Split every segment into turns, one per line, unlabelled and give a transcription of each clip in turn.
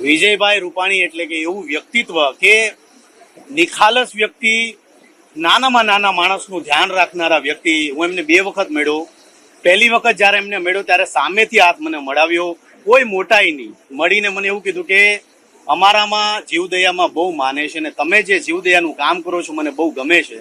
વિજયભાઈ રૂપાણી એટલે કે એવું વ્યક્તિત્વ કે નિખાલસ વ્યક્તિ, નાનામાં નાના માણસનું ધ્યાન રાખનારા વ્યક્તિ, હું એમને બે વખત મળ્યો. પહેલી વખત જ્યારે એમને મળ્યો ત્યારે સામેથી હાથ મને મળાવ્યો. કોઈ મોટાઈ નહીં. મળીને મને એવું કીધું કે, અમારામાં જીવદયામાં બહુ માને છે અને તમે જે જીવદયાનું કામ કરો છો મને બહુ ગમે છે.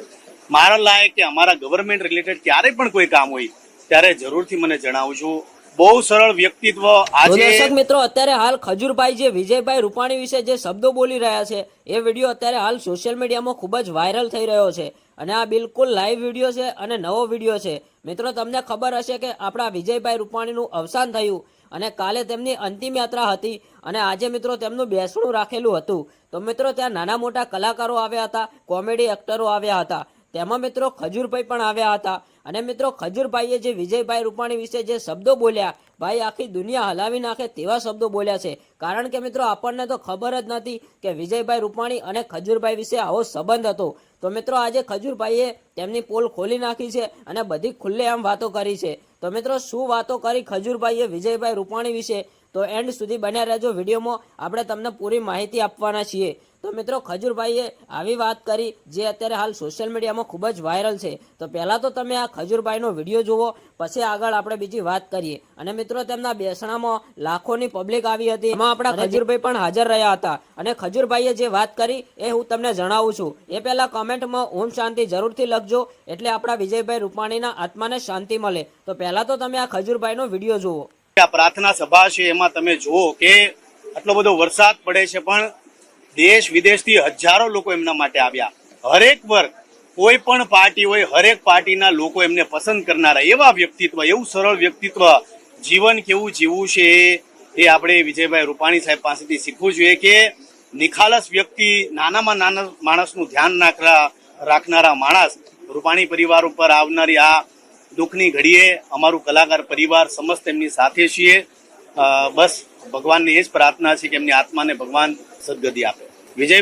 મારા લાયક કે અમારા ગવર્મેન્ટ રિલેટેડ ક્યારે પણ કોઈ કામ હોય, ત્યારે જરૂરથી મને જણાવજો. બહુ સરળ વ્યક્તિત્વ આજે
દર્શક મિત્રો, અત્યારે હાલ ખજૂરભાઈ જે, વિજયભાઈ રૂપાણી વિશે જે શબ્દો બોલી રહ્યા છે, એ વીડિયો અત્યારે હાલ સોશિયલ મીડિયામાં ખૂબ જ વાયરલ થઈ રહ્યો છે. અને આ બિલકુલ લાઈવ વીડિયો છે અને નવો વીડિયો છે. મિત્રો, તમને ખબર હશે કે આપણા વિજયભાઈ રૂપાણીનું અવસાન થયું અને કાલે તેમની અંતિમ યાત્રા હતી અને આજે મિત્રો તેમનું બેસણું રાખેલું હતું. તો મિત્રો, ત્યાં નાના મોટા કલાકારો આવ્યા હતા, કોમેડી એક્ટરો આવ્યા હતા. તેમાં મિત્રો ખજૂરભાઈ પણ આવ્યા હતા. અને મિત્રો ખજૂરભાઈએ જે વિજયભાઈ રૂપાણી વિશે જે શબ્દો બોલ્યા, ભાઈ આખી દુનિયા હલાવી નાખે તેવા શબ્દો બોલ્યા છે. કારણ કે મિત્રો આપણને તો ખબર જ નથી કે વિજયભાઈ રૂપાણી અને ખજૂરભાઈ વિશે આવો સંબંધ હતો. તો મિત્રો આજે ખજૂરભાઈએ તેમની પોલ ખોલી નાખી છે અને બધી ખુલ્લેઆમ વાતો કરી છે. તો મિત્રો શું વાતો કરી ખજૂરભાઈએ વિજયભાઈ રૂપાણી વિશે? તો એન્ડ સુધી બન્યા રહેજો વિડીયોમાં. આપણે તમને પૂરી માહિતી આપવાના છીએ. તો મિત્રો ખજૂરભાઈએ આવી વાત કરી જે અત્યારે હાલ સોશિયલ મીડિયામાં ખૂબ જ વાયરલ છે. તો પહેલાં તો તમે આ ખજૂરભાઈનો વીડિયો જુઓ પછી આગળ આપણે બીજી વાત કરીએ. અને મિત્રો તેમના બેસણામાં લાખોની પબ્લિક આવી હતી. એમાં આપણા ખજૂરભાઈ પણ હાજર રહ્યા હતા. અને ખજૂરભાઈએ જે વાત કરી એ હું તમને જણાવું છું. એ પહેલાં કમેન્ટમાં ઓમ શાંતિ જરૂરથી લખજો એટલે આપણા વિજયભાઈ રૂપાણીના આત્માને શાંતિ મળે. તો પહેલા તો તમે આ ખજૂરભાઈનો વીડિયો જુઓ.
આ પ્રાર્થના સભા છે એમાં તમે જુઓ કે આટલો બધો વરસાદ પડે છે પણ દેશ વિદેશથી હજારો લોકો એમના માટે આવ્યા. હરેક વર્ગ, કોઈ પણ પાર્ટી હોય, હરેક પાર્ટીના લોકો એમને પસંદ કરનારા એવા વ્યક્તિત્વ, એવું સરળ વ્યક્તિત્વ, જીવન કેવું જીવવું છે એ- આપણે વિજયભાઈ રૂપાણી સાહેબ પાસેથી શીખવું જોઈએ કે નિખાલસ વ્યક્તિ નાનામાં નાના માણસનું ધ્યાન રાખનારા રાખનારા માણસ રૂપાણી પરિવાર ઉપર આવનારી આ દુઃખની ઘડીએ અમારું કલાકાર પરિવાર સમસ્ત એમની સાથે છીએ. બસ ભગવાનની એ જ પ્રાર્થના છે કે એમની આત્માને ભગવાન સદગતિ આપે. વિજય